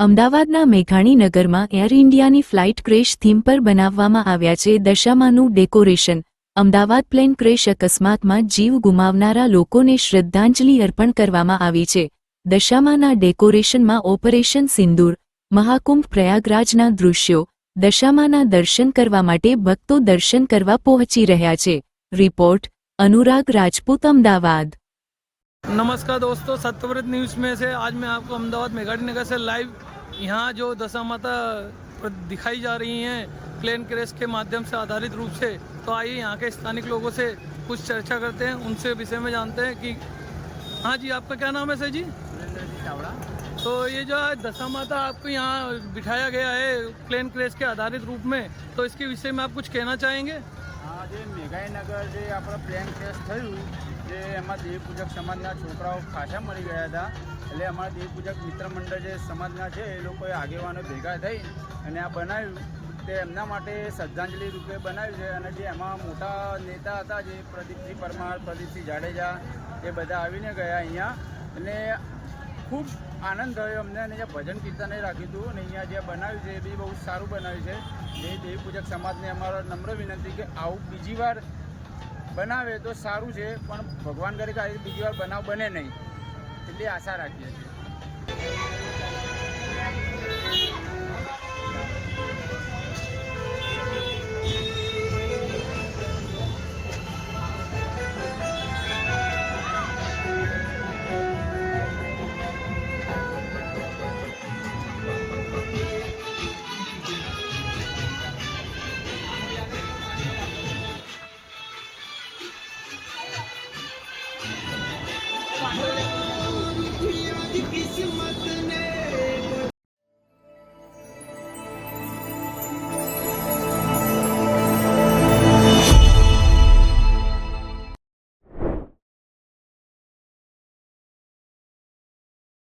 અમદાવાદના મેઘાણીનગરમાં એર ઇન્ડિયાની flight crash theme પર બનાવવામાં આવ્યા છે દશામાનું ડેકોરેશન અમદાવાદ પ્લેન ક્રેશ અકસ્માતમાં જીવ ગુમાવનારા લોકોને શ્રદ્ધાંજલિ અર્પણ કરવામાં આવી છે દશામાના ડેકોરેશનમાં ઓપરેશન સિંદૂર મહાકુંભ પ્રયાગરાજના દૃશ્યો દશામાના દર્શન કરવા માટે ભક્તો દર્શન કરવા પહોંચી રહ્યા છે રિપોર્ટ अनुराग राजपूत अहमदाबाद नमस्कार दोस्तों सत्यव्रत न्यूज़ में से आज मैं आपको अहमदाबाद मेघाटी नगर से लाइव यहाँ जो दशा माता दिखाई जा रही हैं प्लेन क्रेश के माध्यम से आधारित रूप से तो आइए यहाँ के स्थानिक लोगों से कुछ चर्चा करते हैं उनसे विषय में जानते हैं कि हाँ जी आपका क्या नाम है सर जी? चावड़ा। तो ये जो है दशा माता आपको यहाँ बिठाया गया है प्लेन क्रेश के आधारित रूप में तो इसके विषय में आप कुछ कहना चाहेंगे? हाँ जी मेघाई नगर जो आप प्लेन क्रेश थे જે એમાં દેવપૂજક સમાજના છોકરાઓ પાછા મળી ગયા હતા. એટલે અમારા દેવપૂજક મિત્ર મંડળ જે સમાજના છે, એ લોકોએ આગેવાનો ભેગા થઈ અને આ બનાવ્યું. તે એમના માટે શ્રદ્ધાંજલિ રૂપે બનાવ્યું છે અને જે એમાં મોટા નેતા હતા, જે પ્રદીપસિંહ પરમાર, પ્રદીપસિંહ જાડેજા, એ બધા આવીને ગયા અહીંયા. અને ખૂબ આનંદ થયો અમને અને જે ભજન કીર્તને રાખ્યું હતું અને અહીંયા જે બનાવ્યું છે, એ બી બહુ સારું બનાવ્યું છે. જે દેવપૂજક સમાજને અમારો નમ્ર વિનંતી કે આવું બીજી વાર બનાવે તો સારું છે, પણ ભગવાન કરે કે બીજી વાર બનાવ બને નહીં. એટલી આશા રાખીએ છીએ. Hadi kesin matını.